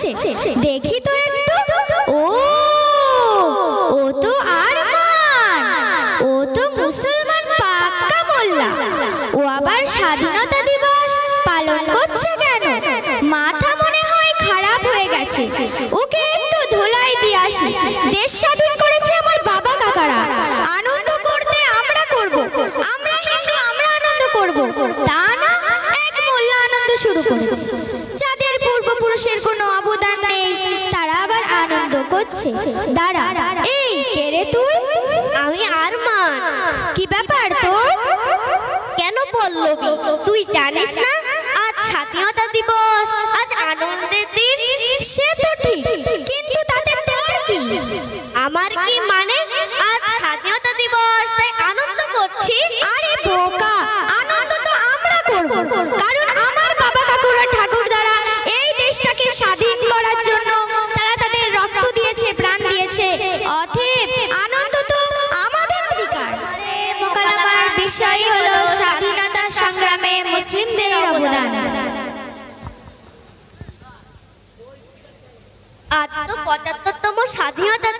করছে দেখি তো একটু। ও ও তো আরমান। ও তো মুসলমান, পাক্কা মোল্লা। ও আবার স্বাধীনতা দিবস পালন করছে কেন? মাথা মনে হয় খারাপ হয়ে গেছে। ওকে একটু ধোলাই দিয়ে আসি। দেশ স্বাধীন করেছে আমার বাবা কাকারা। আনন্দ দাঁড়া।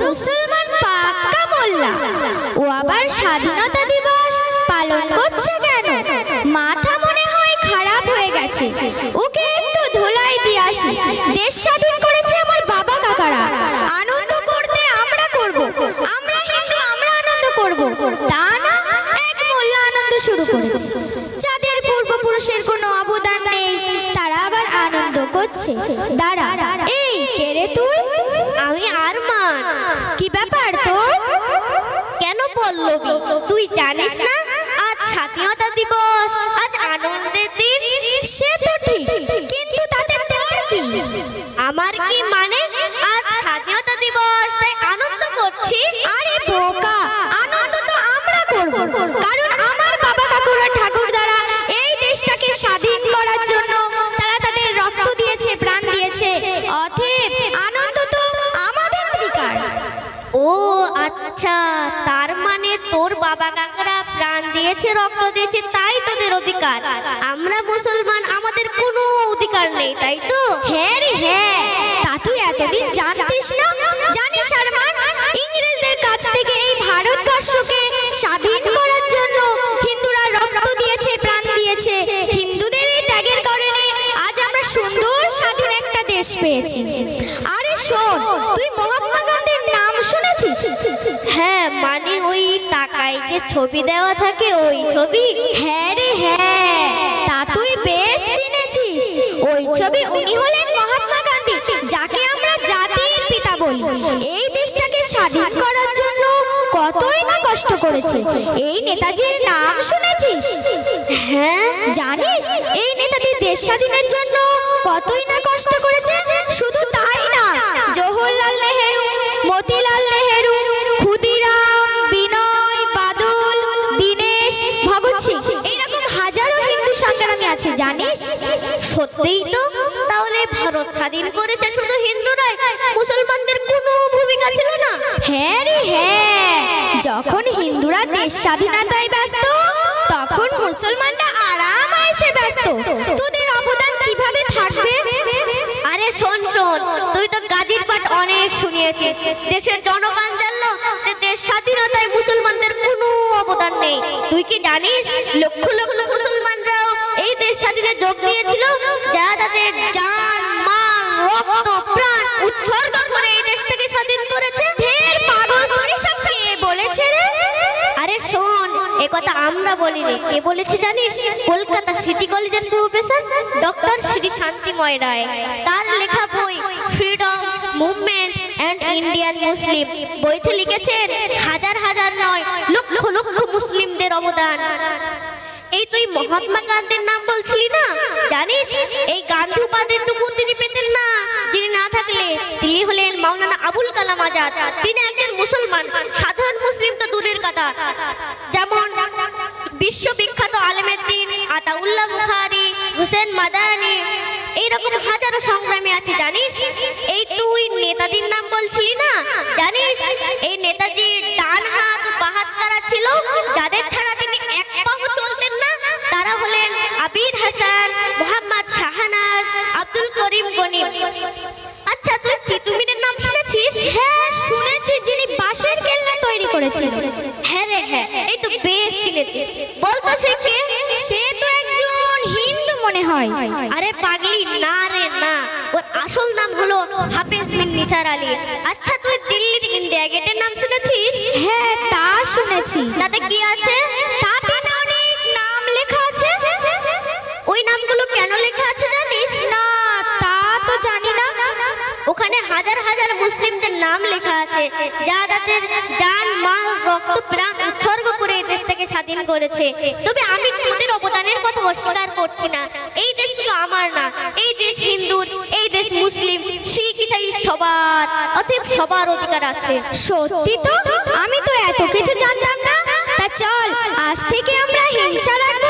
মুসলমান পাক্কা মোল্লা। ও আবার স্বাধীনতা দিবস পালন করছে কেন? মাথা মনে হয় খারাপ হয়ে গেছে। ওকে একটু ধোলাই দিয়ে আসি। দেশ স্বাধীন করেছে আমার বাবা কাকারা। আনন্দ করতে আমরা করব। আমরা হিন্দু, আমরা আনন্দ করব। তা না, এক মোল্লা আনন্দ শুরু করেছে। যাদের পূর্বপুরুষের কোনো অবদান নেই, তারা আবার আনন্দ করছে। দাঁড়া, এই কে রে তুই? আমি দিবস। আজ আনন্দের দিন, সে তো ঠিক, কিন্তু তাতে তোর কি? আমার কি মানে? আজ স্বাধীনতা দিবস, তাই আনন্দ করছি। আরে বোকা, আনন্দ তো আমরা করব। কারণ আমার বাবা কাকুরা ঠাকুর দ্বারা এই দেশটাকে স্বাধীন করার জন্য তারা তাদের রক্ত দিয়েছে, প্রাণ দিয়েছে। আনন্দ তো আমাদের অধিকার। ও আচ্ছা তার মানে তোর বাবা কাকারা প্রাণ দিয়েছে, রক্ত দিয়েছে, তাই তোদের অধিকার। আমরা মুসলমান, আমাদের কোনো অধিকার নেই, তাই তো? হ্যাঁ রে হ্যাঁ। তা তুই এতদিন জানতিস না? জানিস ইংরেজদের কাছ থেকে এই ভারতবর্ষকে স্বাধীন করার জন্য হিন্দুরা রক্ত দিয়েছে, প্রাণ দিয়েছে। হিন্দুদের এই ত্যাগের কারণে আজ আমরা সুন্দর, স্বাধীন একটা দেশ পেয়েছি। আরে শোন যে ছবি দেওয়া থাকে, ওই ছবি? হ্যাঁ রে হ্যাঁ। তা তুই বেশ চিনেছিস। ওই ছবি উনি হলেন মহাত্মা গান্ধী, যাকে আমরা জাতির পিতা বলি। এই দেশটাকে স্বাধীন করার জন্য কতই না কষ্ট করেছে। এই নেতাজির নাম শুনেছিস? হ্যাঁ জানিস? এই নেতাজি দেশ স্বাধীনের জন্য কতই না কষ্ট করেছে? শুধু তাই না, জওহরলাল নেহেরু আছে, জানিস? সত্যিই তো, তাহলে ভারত স্বাধীন করেছে শুধু হিন্দুরাই, মুসলমানদের কোনো ভূমিকা ছিল না। হ্যাঁ রে হ্যাঁ। যখন হিন্দুরা দেশ স্বাধীনতায় ব্যস্ত, তখন মুসলমানরা আরাম আয়েসে ব্যস্ত। তোদের অবদান কীভাবে থাকবে? আরে শোন শোন, তুই তো গাজীর পাঠ অনেক শুনিয়েছিস। দেশের জনগণ জানলো যে দেশ স্বাধীনতায় মুসলমানদের কোনো অবদান নেই। তুই কি জানিস, লক্ষ আমরা বলিনি। কে বলেছে জানিস? কলকাতা সিটি কলেজের প্রফেসর ডক্টর শ্রী শান্তিময় রায়। তার লেখা বই freedom movement and Indian Muslim. বইতে লিখেছেন, হাজার হাজার নয়, লক্ষ লক্ষ মুসলিমদের অবদান। এই তুই মহাত্মা গান্ধীর নাম বলছিলি না? জানিস, এই গান্ধী উপাধির টুকু তিনি পেতেন না। যিনি না থাকলে তিনি হলেন মাওলানা আবুল কালাম আজাদ। তিনি একজন মুসলমান, সাধারণ মুসলিম তো দূরের কথা। যেমন বিশ্ববিখ্যাত আলেমের দিন, আতাউল্লাহ বুখারি, হোসেন মাদানি, এইরকম হাজারো সংগ্রামী আছে, জানিস? এই তুই নেতাজির নাম বলছিলি না? জানিস? এই নেতাজির ডান হাত ও বাঁ হাত কারা ছিল, যাদের ছাড়া তিনি এক পাও চলতেন না। তারা হলেন আবির হাসান, মোহাম্মদ শাহানাজ, আব্দুল করিম গনি। আচ্ছা তুই তিতুমিরের নাম শুনেছিস? হ্যাঁ শুনেছি, যিনি বাঁশের খেলনা তৈরি করেছিল হ্যাঁ এই তো বেশ চিনেছিস বলতো সে কে সে তো একজন হিন্দু মনে হয়। আরে পাগলি না রে না। ওর আসল নাম হলো হাফেজ বিন নিসার আলী। আচ্ছা তুই দিল্লির ইন্ডিয়া গেটের নাম শুনেছিস? হ্যাঁ তা শুনেছি। তাতে কি আছে? নাম লেখা আছে, যা তাদের জান, মাল, রক্ত, প্রাণ উৎসর্গ করে এই দেশটাকে স্বাধীন করেছে। তবে আমি তোদের অবদানের কথা অস্বীকার করছি না। এই দেশ শুধু আমার না, এই দেশ হিন্দুর এই দেশ মুসলিম, শিখ, ইসাই, সবার, অতএব সবার অধিকার আছে। সত্যি তো? আমি তো এত কিছু জানতাম না। তা চল, আজ থেকে আমরা হিংসা রাখব